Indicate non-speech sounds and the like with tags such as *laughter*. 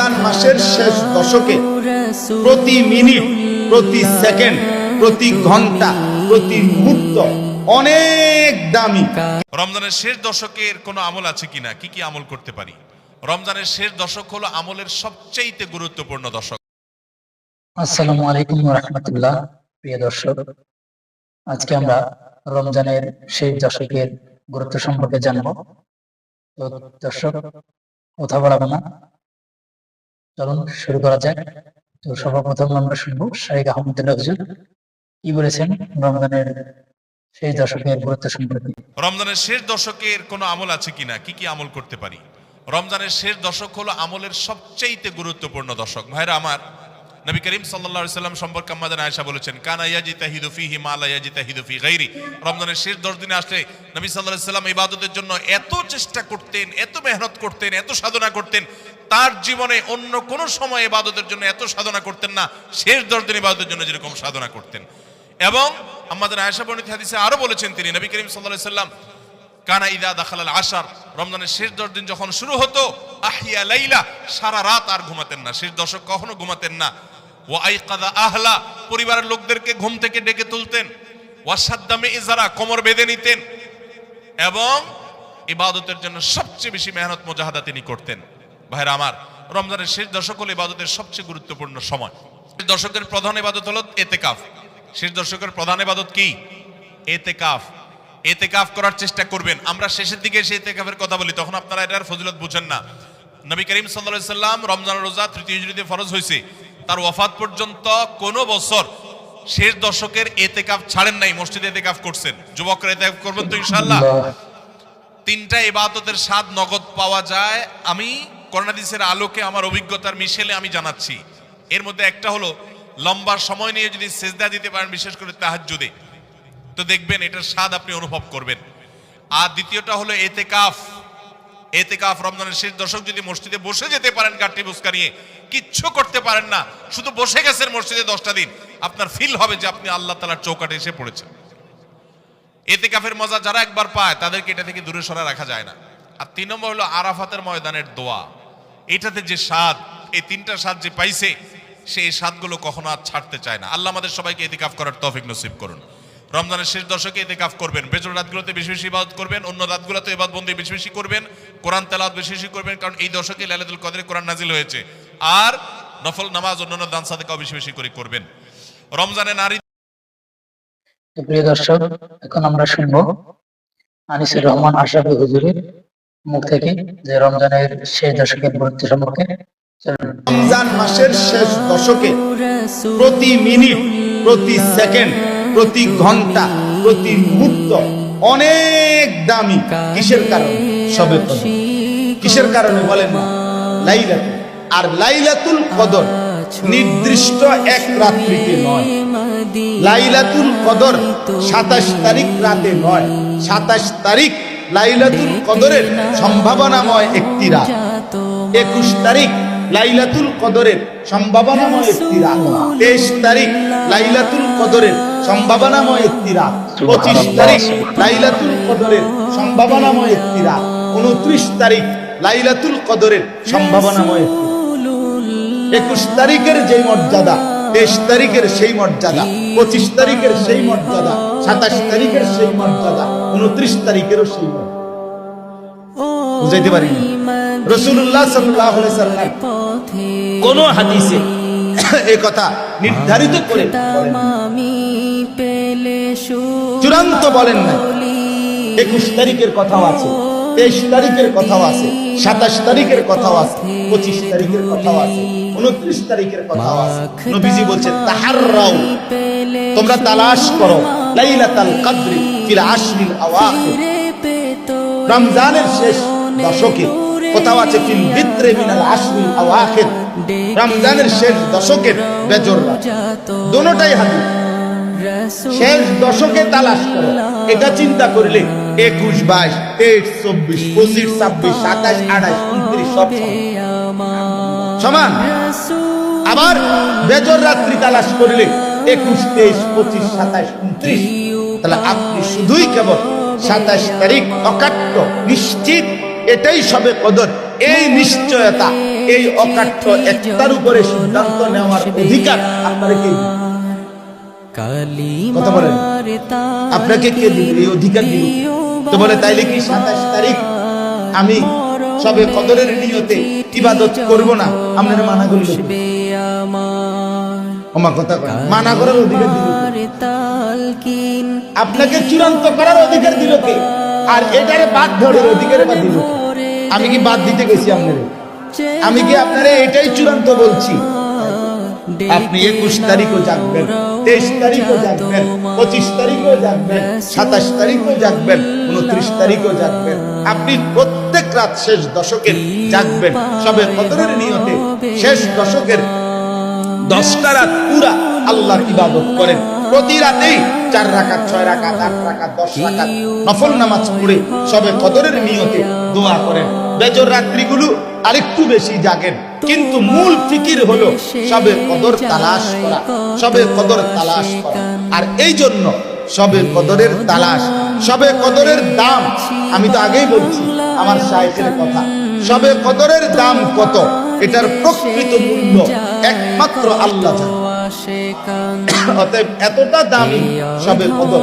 রমজান মাসের শেষ দশকে প্রতি মিনিট প্রতি সেকেন্ড প্রতি ঘণ্টা প্রতি মুহূর্ত অনেক দামি। রমজানের শেষ দশকের কোনো আমল আছে কিনা কি কি আমল করতে পারি? রমজানের শেষ দশক হলো আমলের সবচেয়ে গুরুত্বপূর্ণ দশক। আসসালামু আলাইকুম রহমতুল্লাহ প্রিয় দর্শক। আজকে আমরা রমজানের শেষ দশকের গুরুত্ব সম্পর্কে জানব। তো দর্শক কথা বলাবো না। চলুন শুরু করা যাক। তো সর্বপ্রথম আমরা শুনব শাহিক কি বলেছেন রমজানের শেষ দশকের গুরুত্ব সম্পর্কে। রমজানের শেষ দশকের কোনো আমল আছে কিনা? কি কি আমল করতে পারি? রমজানের শেষ দশক হলো আমলের সবচেয়ে গুরুত্বপূর্ণ দশক। ভাইরা আমার, নবী করিম সাল্লাম সম্পর্কে আমাদের আয়েশা বলেছেন রমজানের শেষ 10 দিনে আসলে নবী আলাইহি সাল্লাম ইবাদতের জন্য এত চেষ্টা করতেন, এত মেহনত করতেন, এত সাধনা করতেন তার জীবনে অন্য কোন সময় ইবাদতের জন্য এত সাধনা করতেন না। শেষ 10 দিন ইবাদতের জন্য যেরকম সাধনা করতেন। এবং আমাদের আয়েশা বর্ণিত হাদিসে আরও বলেছেন তিনি, নবী করিম আলাইহি সাল্লাম, কানা ইদা দাখালাল আশার রমজানের শেষ দশ দিন যখন শুরু হতো আহিয়া লাইলা সারা রাত আর ঘুমাতেন না। শেষ দশক কখনো ঘুমাতেন না। ও আইকাদা আহলা পরিবারের লোকদেরকে ঘুম থেকে ডেকে তুলতেন। ওয়াসাদ্দামে ইজারা কোমর বেঁধে নিতেন। এবং ইবাদতের জন্য সবচেয়ে বেশি মেহনত, মোজাহাদা তিনি করতেন। ভাইরা আমার রমজানের শেষ দশক হলো ইবাদতের সবচেয়ে গুরুত্বপূর্ণ সময়। শেষ দশকের প্রধান ইবাদত হলো এতেকাফ। শেষ দশকের প্রধান ইবাদত কি? এতেকাফ। এতেকাফ করার চেষ্টা করবেন। আমরা শেষের দিকে এসে এতেকাফের কথা বলি তখন আপনারা এটার ফজিলত বুঝেন না। নবী করিম সাল্লাল্লাহু সাল্লাম রমজান রোজা তৃতীয় হিজরিতে ফরজ হয়েছে। তার ওয়াফাত পর্যন্ত কোনো বছর শেষ দশকের এতেকাফ ছাড়েন নাই মসজিদে এতেকাফ করছেন। যুবকরা এতেকাফ করবেন তো ইনশাআল্লাহ। তিনটা ইবাদতের স্বাদ নগদ পাওয়া যায়। আমি করোনাদিসের আলোকে আমার অভিজ্ঞতার মিশেলে আমি জানাচ্ছি। এর মধ্যে একটা হলো, লম্বা সময় নিয়ে যদি সেজদা দিতে পারেন, বিশেষ করে তাহাজ্জুদে, তো দেখবেন এটার স্বাদ আপনি অনুভব করবেন। আর দ্বিতীয়টা হলো এতে কাফ এতে কাফ রমজানের শেষ দশক যদি মসজিদে বসে যেতে পারেন গাঠি বুসকা নিয়ে, কিচ্ছু করতে পারেন না, শুধু বসে গেছেন মসজিদে দশটা দিন, আপনার ফিল হবে যে আপনি আল্লাহ তালার চৌকাটে এসে পড়েছেন। এতে কাফের মজা যারা একবার পায়, তাদেরকে এটা থেকে দূরে সরা রাখা যায় না। আর তিন নম্বর হলো আরাফাতের ময়দানের দোয়া। এটাতে যে স্বাদ, এই তিনটা স্বাদ যে পাইছে, সে এই স্বাদগুলো কখনো আর ছাড়তে চায় না। আল্লাহ আমাদের সবাইকে এতেকাফ করার তৌফিক নসিব করুন। রমজানের শেষ দশকে এতেকাফ করবেন বেজর রাতগুলোতে বেশি বেশি ইবাদত করবেন, অন্য রাতগুলোতে ইবাদত বন্দি বেশি বেশি করবেন, কোরআন তেলাওয়াত বেশি বেশি করবেন, কারণ এই দশকে লাইলাতুল কদরে কোরআন নাজিল হয়েছে। আর নফল নামাজ, অন্যান্য দান সাদেকাও বেশি বেশি করে করবেন। রমজানে নারী প্রিয় দর্শক, এখন আমরা শুনব আনিসুর রহমান আশরাফি হুজুরের মুখ থেকে যে রমজানের শেষ দশকের গুরুত্ব সম্পর্কে রমজান মাসের শেষ দশকে প্রতি মিনিট, প্রতি সেকেন্ড, প্রতি ঘণ্টা, প্রতি মুহূর্ত অনেক দামি। কিসের কারণে? সবে কিসের কারণে বলেন না? লাইলাতুল। আর লাইলাতুল কদর নির্দিষ্ট এক রাত্রিতে নয়। লাইলাতুল কদর সাতাশ তারিখ রাতে নয়। সাতাশ তারিখ লাইলাতুল কদরের সম্ভাবনাময় একটি রাত। একুশ তারিখ লাইলাতুল কদরের সম্ভাবনাময় একটি রাত। তেইশ তারিখ লাইলাতুল কদরের সম্ভাবনাময় একটি রাত। পঁচিশ তারিখ লাইলাতুল কদরের সম্ভাবনাময় একটি রাত। উনত্রিশ তারিখ লাইলাতুল কদরের সম্ভাবনাময় একুশ তারিখের যে মর্যাদা তেইশ তারিখের সেই মর্যাদা, পঁচিশ তারিখের সেই মর্যাদা, সাতাশ তারিখের সেই মর্যাদা, উনত্রিশ তারিখেরও সেই বুঝাইতে পারি রসুল্লাহ কোন হাদিসে কথা নির্ধারিত করে চূড়ান্ত বলেন না একুশ তারিখের কথাও আছে, তেইশ তারিখের কথাও আছে, সাতাশ তারিখের কথাও আছে, পঁচিশ তারিখের কথাও আছে। উনত্রিশ তারিখের আছে। নবীজি বলছেন তাহার রাও তোমরা তালাশ করো লাইলাতাল কদরি ফিল আশরিল আওয়াখির রমজানের শেষ দশকে কোথাও আছে ফিল বিত্রে মিনাল আশরিল আওয়াখির রমজানের শেষ দশকের বেজর দোনোটাই হাদিস। শেষ দশকে তালাশ করো। এটা চিন্তা করলে একুশ বাইশ তেইশ চব্বিশ পঁচিশ ছাব্বিশ সাতাশ আঠাশ উনত্রিশ সব সমান। আবার বেজর রাত্রি তালাশ করলে একুশ, তেইশ, পঁচিশ সাতাশ উনত্রিশ। তাহলে আপনি শুধুই কেবল সাতাশ তারিখ অকাট্য, নিশ্চিত, এটাই সবে কদর। এই নিশ্চয়তা, এই অকাঠ্য একটার উপরে সিদ্ধান্ত নেওয়ার অধিকার আপনারা কে? কথা বলেন। আপনাকে কে দিল এই অধিকার দিল তো বলে, তাইলে কি সাতাশ তারিখ আমি সবে কদরের নিয়তে ইবাদত করব না। আপনারা মানা করিল আমার কথা কয় মানা করার অধিকার দিল? আপনাকে চূড়ান্ত করার অধিকার দিল কে? আর এটারে বাদ ধরার অধিকার বাদ দিল আমি কি বাদ দিতে গেছি আপনারে? আমি কি আপনারে এটাই চূড়ান্ত বলছি? আপনি একুশ তারিখও জাগবেন, তেইশ তারিখও জাগবেন, পঁচিশ তারিখও জাগবেন, সাতাশ তারিখও জাগবেন, উনত্রিশ তারিখও জাগবেন। আপনি রাত শেষ দশকের জাগবেন সবে কদরের নিয়তে শেষ দশকের দশটা রাত পুরা আল্লাহর ইবাদত করেন। প্রতি রাতেই চার রাকাত, ছয় রাকাত, আট রাকাত, দশ রাকাত নফল নামাজ পড়ে সবে কদরের নিয়তে দোয়া করেন। বেজর রাত্রিগুলো আরেকটু বেশি জাগেন। কিন্তু মূল ফিকির হলো সবে কদর তালাশ করা, সবে কদর তালাশ করা। আর এই জন্য সবে কদরের তালাশ, সবে কদরের দাম, আমি তো আগেই বলছি আমার সাহেবের কথা। সবে কদরের দাম কত? এটার প্রকৃত মূল্য একমাত্র আল্লাহ জানে। *coughs* অতএব এতটা দামি সবে কদর।